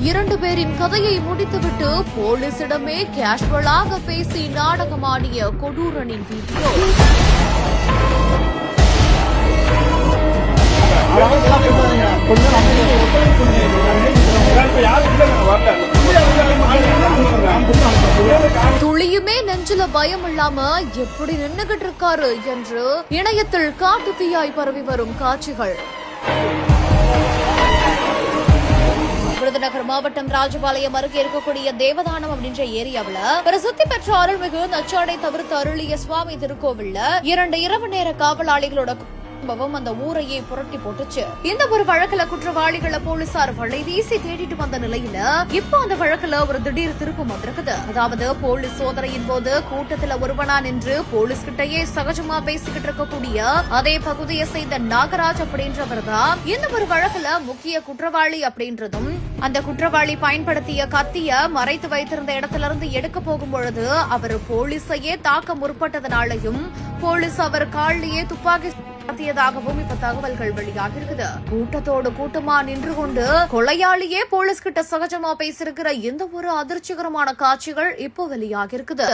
இரண்டு பேரின் கதையை முடித்துவிட்டு போலீசிடமே கேஷுவலாக பேசி நாடகமாடிய கொடூரனின் வீடியோ துளியுமே நெஞ்சில பயம் இல்லாம எப்படி நின்னுகிட்டு இருக்காரு என்று இணையத்தில் காட்டு தீயாய் பரவி வரும் காட்சிகள். விருதுநகர் மாவட்டம் ராஜபாளையம் அருகே இருக்கக்கூடிய தேவதானம் அப்படின்ற ஏரியாவில் பிரசித்தி பெற்ற அருள்மிகு நச்சாடை தவிர்த்து அருளிய சுவாமி திருக்கோவில்ல இரண்டு இரவு நேர காவலாளிகளோட சம்பவம் அந்த ஊரையே புரட்டி போட்டுச்சு. இந்த ஒரு வழக்குல குற்றவாளிகளை போலீசார் வலை வீசி தேடிட்டு வந்த நிலையில இப்போ அந்த வழக்குல ஒரு திடீர் திருப்பம் வந்திருக்குது. அதாவது போலீஸ் சோதனையின் போது கூட்டத்துல ஒருவனா நின்று போலீஸ் கிட்டயே சகஜமா பேசிக்கிட்டு இருக்கக்கூடிய அதே பகுதியை சேர்ந்த நாகராஜ் அப்படின்றவர் தான் இந்த ஒரு வழக்குல முக்கிய குற்றவாளி அப்படின்றதும் அந்த குற்றவாளி பயன்படுத்திய கத்திய மறைத்து வைத்திருந்த இடத்துல இருந்து எடுக்க போகும் பொழுது அவர் போலீஸையே தாக்க முற்பட்டதனாலையும் போலீஸ் அவர் காலிலேயே துப்பாக்கி நடத்தியதாகவும் இப்ப தகவல்கள் வெளியாக இருக்குது. கூட்டத்தோடு கூட்டமா நின்று கொண்டு கொலையாளியே போலீஸ் கிட்ட சகஜமா பேசியிருக்கிற இந்த ஒரு அதிர்ச்சிகரமான காட்சிகள் இப்போ வெளியாக இருக்குது.